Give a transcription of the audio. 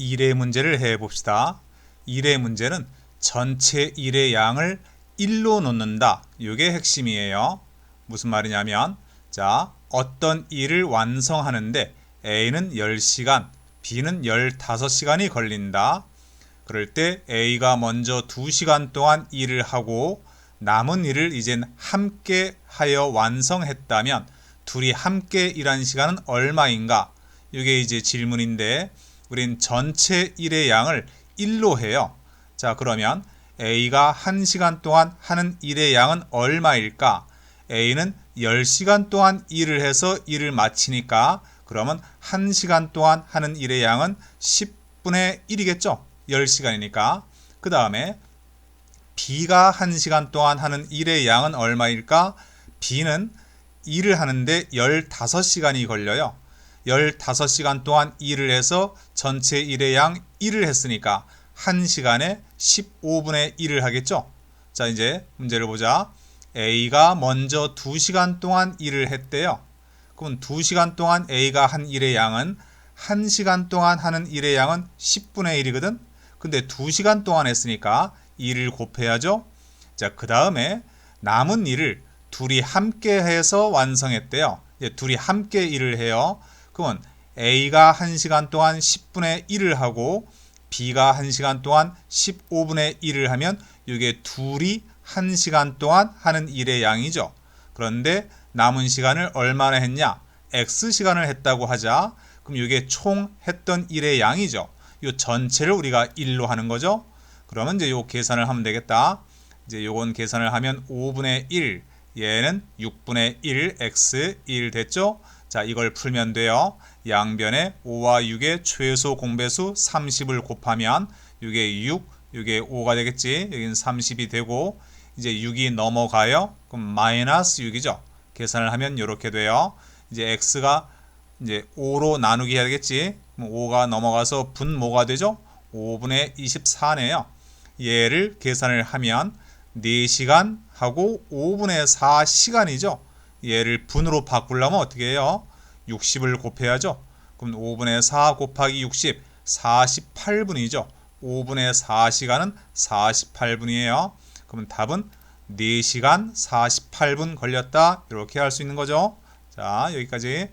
1의 문제를 해 봅시다. 1의 문제는 전체 1의 양을 1로 놓는다. 이게 핵심이에요. 무슨 말이냐면 자, 어떤 일을 완성하는데 A는 10시간, B는 15시간이 걸린다. 그럴 때 A가 먼저 2시간 동안 일을 하고 남은 일을 이젠 함께 하여 완성했다면 둘이 함께 일한 시간은 얼마인가? 이게 이제 질문인데 우린 전체 일의 양을 1로 해요. 자, 그러면 A가 1시간 동안 하는 일의 양은 얼마일까? A는 10시간 동안 일을 해서 일을 마치니까 그러면 1시간 동안 하는 일의 양은 10분의 1이겠죠? 10시간이니까. 그 다음에 B가 1시간 동안 하는 일의 양은 얼마일까? B는 일을 하는데 15시간이 걸려요. 15시간 동안 일을 해서 전체 일의 양 1을 했으니까 1시간에 15분의 1을 하겠죠. 자, 이제 문제를 보자. A가 먼저 2시간 동안 일을 했대요. 그럼 2시간 동안 A가 한 일의 양은 1시간 동안 하는 일의 양은 10분의 1이거든. 근데 2시간 동안 했으니까 2를 곱해야죠. 자, 그 다음에 남은 일을 둘이 함께 해서 완성했대요. 둘이 함께 일을 해요. 그러면 A가 1시간 동안 10분의 1을 하고 B가 1시간 동안 15분의 1을 하면 이게 둘이 1시간 동안 하는 일의 양이죠. 그런데 남은 시간을 얼마나 했냐? X시간을 했다고 하자. 그럼 이게 총 했던 일의 양이죠. 이 전체를 우리가 1로 하는 거죠. 그러면 이제 요 계산을 하면 되겠다. 이제 요건 계산을 하면 5분의 1, 얘는 6분의 1, x 1 됐죠? 자, 이걸 풀면 돼요. 양변에 5와 6의 최소 공배수 30을 곱하면 이게 6, 이게 5가 되겠지. 여기는 30이 되고 이제 6이 넘어가요. 그럼 마이너스 6이죠. 계산을 하면 이렇게 돼요. 이제 x가 이제 5로 나누기 해야 되겠지. 그럼 5가 넘어가서 분모가 되죠. 5분의 24네요. 얘를 계산을 하면 4시간 하고 5분의 4시간이죠. 얘를 분으로 바꾸려면 어떻게 해요? 60을 곱해야죠. 그럼 5분의 4 곱하기 60, 48분이죠. 5분의 4시간은 48분이에요. 그러면 답은 4시간 48분 걸렸다. 이렇게 할 수 있는 거죠. 자, 여기까지.